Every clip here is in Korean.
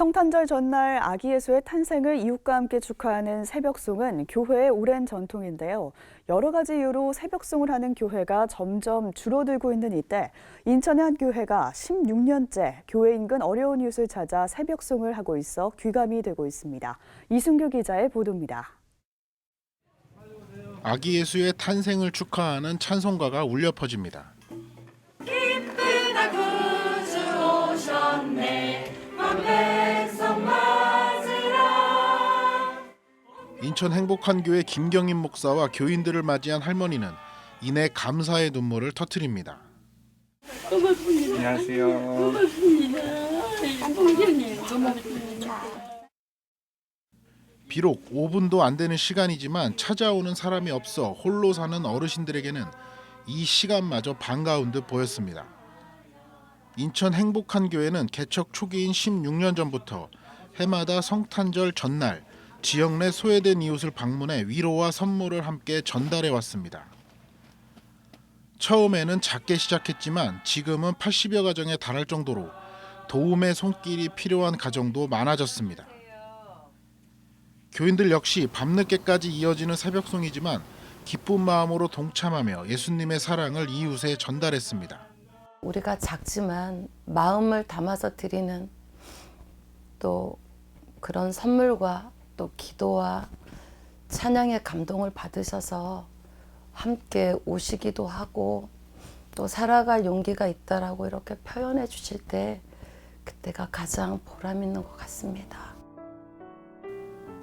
성탄절 전날 아기 예수의 탄생을 이웃과 함께 축하하는 새벽송은 교회의 오랜 전통인데요. 여러 가지 이유로 새벽송을 하는 교회가 점점 줄어들고 있는 이때 인천의 한 교회가 16년째 교회 인근 어려운 이웃을 찾아 새벽송을 하고 있어 귀감이 되고 있습니다. 이순규 기자의 보도입니다. 아기 예수의 탄생을 축하하는 찬송가가 울려 퍼집니다. 인천 행복한 교회 김경임 목사와 교인들을 맞이한 할머니는 이내 감사의 눈물을 터뜨립니다. 안녕하세요. 비록 5분도 안 되는 시간이지만 찾아오는 사람이 없어 홀로 사는 어르신들에게는 이 시간마저 반가운 듯 보였습니다. 인천 행복한 교회는 개척 초기인 16년 전부터 해마다 성탄절 전날 지역 내 소외된 이웃을 방문해 위로와 선물을 함께 전달해 왔습니다. 처음에는 작게 시작했지만 지금은 80여 가정에 달할 정도로 도움의 손길이 필요한 가정도 많아졌습니다. 교인들 역시 밤늦게까지 이어지는 새벽송이지만 기쁜 마음으로 동참하며 예수님의 사랑을 이웃에 전달했습니다. 우리가 작지만 마음을 담아서 드리는 또 그런 선물과 또 기도와 찬양의 감동을 받으셔서 함께 오시기도 하고 또 살아갈 용기가 있다라고 이렇게 표현해 주실 때 그때가 가장 보람 있는 것 같습니다.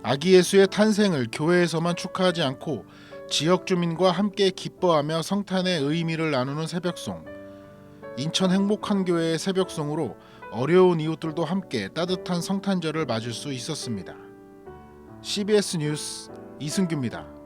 아기 예수의 탄생을 교회에서만 축하하지 않고 지역 주민과 함께 기뻐하며 성탄의 의미를 나누는 새벽송. 인천 행복한 교회의 새벽송으로 어려운 이웃들도 함께 따뜻한 성탄절을 맞을 수 있었습니다. CBS 뉴스 이승규입니다.